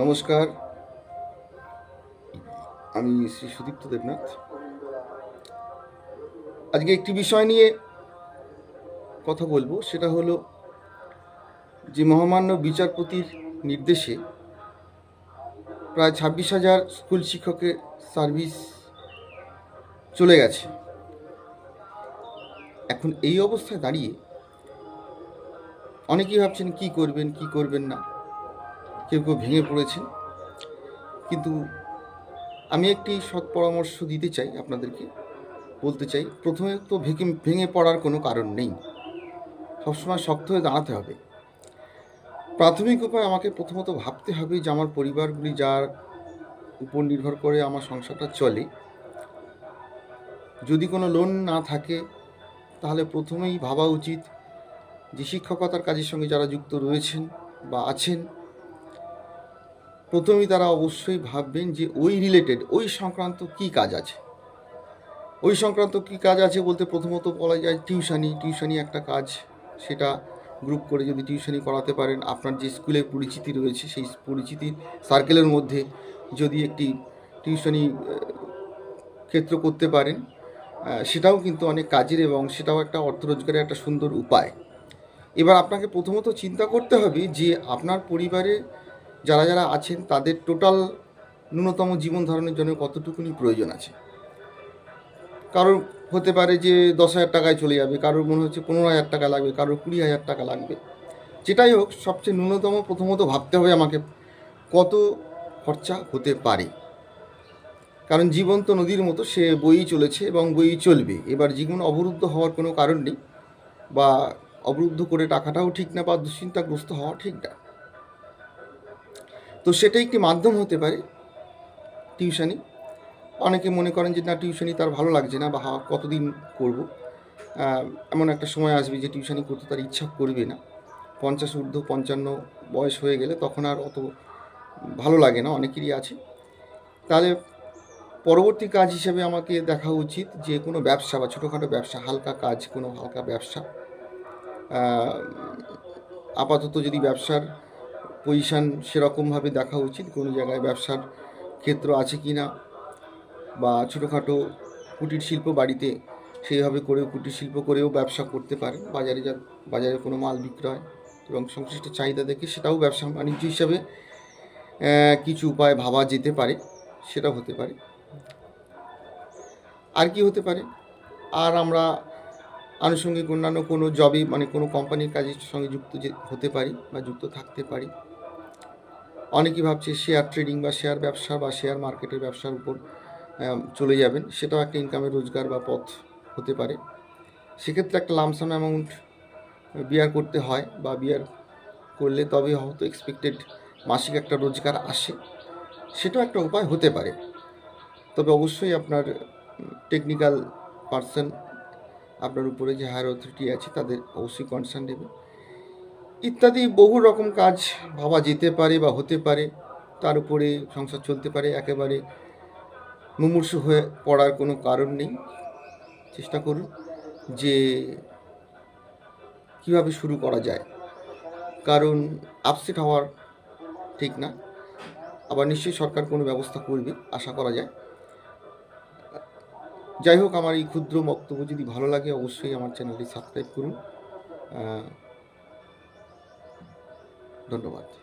নমস্কার। আমি শ্রী সুদীপ্ত দেবনাথ। আজকে একটি বিষয় নিয়ে কথা বলব, সেটা হলো যে মহামান্য বিচারপতির নির্দেশে প্রায় ছাব্বিশ হাজার স্কুল শিক্ষকের সার্ভিস চলে গেছে। এখন এই অবস্থায় দাঁড়িয়ে অনেকেই ভাবছেন, কি করবেন কি করবেন না? কেউ কেউ ভেঙে পড়েছেন। কিন্তু আমি একটি সৎ পরামর্শ দিতে চাই আপনাদেরকে, বলতে চাই, প্রথমে তো ভেঙে ভেঙে পড়ার কোনো কারণ নেই। সবসময় শক্ত হয়ে দাঁড়াতে হবে। প্রাথমিক উপায় আমাকে প্রথমত ভাবতে হবে যে আমার পরিবারগুলি যার উপর নির্ভর করে আমার সংসারটা চলে। যদি কোনো লোন না থাকে, তাহলে প্রথমেই ভাবা উচিত যে শিক্ষকতার কাজের সঙ্গে যারা যুক্ত রয়েছেন বা আছেন প্রথমেই তারা অবশ্যই ভাববেন যে ওই রিলেটেড ওই সংক্রান্ত কি কাজ আছে। ওই সংক্রান্ত কি কাজ আছে বলতে প্রথমত বলা যায় টিউশানি টিউশনি একটা কাজ। সেটা গ্রুপ করে যদি টিউশনি করাতে পারেন, আপনার যে স্কুলে পরিচিতি রয়েছে, সেই পরিচিতির সার্কেলের মধ্যে যদি একটি টিউশনি ক্ষেত্র করতে পারেন সেটাও কিন্তু অনেক কাজের এবং সেটাও একটা অর্থ রোজগারের একটা সুন্দর উপায়। এবার আপনাকে প্রথমত চিন্তা করতে হবে যে আপনার পরিবারে যারা যারা আছেন, তাদের টোটাল ন্যূনতম জীবন ধারণের জন্য কতটুকুনি প্রয়োজন আছে? কারোর হতে পারে যে দশ হাজার টাকায় চলে যাবে, কারোর মনে হচ্ছে পনেরো হাজার টাকা লাগবে, কারোর কুড়ি হাজার টাকা লাগবে। যেটাই হোক, সবচেয়ে ন্যূনতম প্রথমত ভাবতে হবে আমাকে কত খরচা হতে পারে। কারণ জীবন তো নদীর মতো, সে বইই চলেছে এবং বইই চলবে। এবার জীবন অবরুদ্ধ হওয়ার কোনো কারণ নেই বা অবরুদ্ধ করে টাকাটাও ঠিক না বা দুশ্চিন্তাগ্রস্ত হওয়া ঠিক না। তো সেটা একটি মাধ্যম হতে পারে টিউশনি। অনেকে মনে করেন যে, না, টিউশনি তার ভালো লাগছে না বা কতদিন করব? এমন একটা সময় আসবে যে, টিউশনি করতে তার ইচ্ছা করবে না। পঞ্চাশ ঊর্ধ্ব পঞ্চান্ন বয়স হয়ে গেলে তখন আর অত ভালো লাগে না, অনেকেরই আছে। তাহলে পরবর্তী কাজ হিসেবে আমাকে দেখা উচিত যে, কোনো ব্যবসা বা ছোটোখাটো ব্যবসা, হালকা কাজ, কোনো হালকা ব্যবসা। আপাতত যদি ব্যবসার পজিশান সেরকমভাবে দেখা উচিত, কোনো জায়গায় ব্যবসার ক্ষেত্র আছে কি না, বা ছোটোখাটো কুটির শিল্প বাড়িতে সেইভাবে করেও কুটির শিল্প করেও ব্যবসা করতে পারে, বাজারে যা, বাজারে কোনো মাল বিক্রয় এবং সংশ্লিষ্ট চাহিদা দেখে সেটাও ব্যবসা বাণিজ্য হিসাবে কিছু উপায় ভাবা যেতে পারে সেটা হতে পারে। আর কি হতে পারে? আর আমরা আনুষঙ্গিক অন্যান্য কোনো জবে মানে কোনো কোম্পানির কাজের সঙ্গে যুক্ত হতে পারি বা যুক্ত থাকতে পারি অনেকেই ভাবছে শেয়ার ট্রেডিং বা শেয়ার ব্যবসা বা শেয়ার মার্কেটের ব্যবসার উপর চলে যাবেন। সেটাও একটা ইনকামের রোজগার বা পথ হতে পারে। সেক্ষেত্রে একটা লামসাম অ্যামাউন্ট বিয়ার করতে হয় বা বিয়ার করলে তবে হয়তো এক্সপেক্টেড মাসিক একটা রোজগার আসে। সেটাও একটা উপায় হতে পারে। তবে অবশ্যই আপনার টেকনিক্যাল পার্সন আপনার উপরে যে হায়ার অথরিটি আছে, তাদের অবশ্যই কনসার্ন নেবে। ইত্যাদি বহু রকম কাজ ভাবা যেতে পারে বা হতে পারে। তার উপরে সংসার চলতে পারে, একেবারে মুমূর্ষু হয়ে পড়ার কোনো কারণ নেই। চেষ্টা করুন যে কীভাবে শুরু করা যায়। কারণ আপসেট হওয়ার ঠিক না। আবার নিশ্চয়ই সরকার কোনো ব্যবস্থা করবে, আশা করা যায়। যাই হোক, আমার এই ক্ষুদ্র বক্তব্য যদি ভালো লাগে, অবশ্যই আমার চ্যানেলটি সাবস্ক্রাইব করুন। ধন্যবাদ।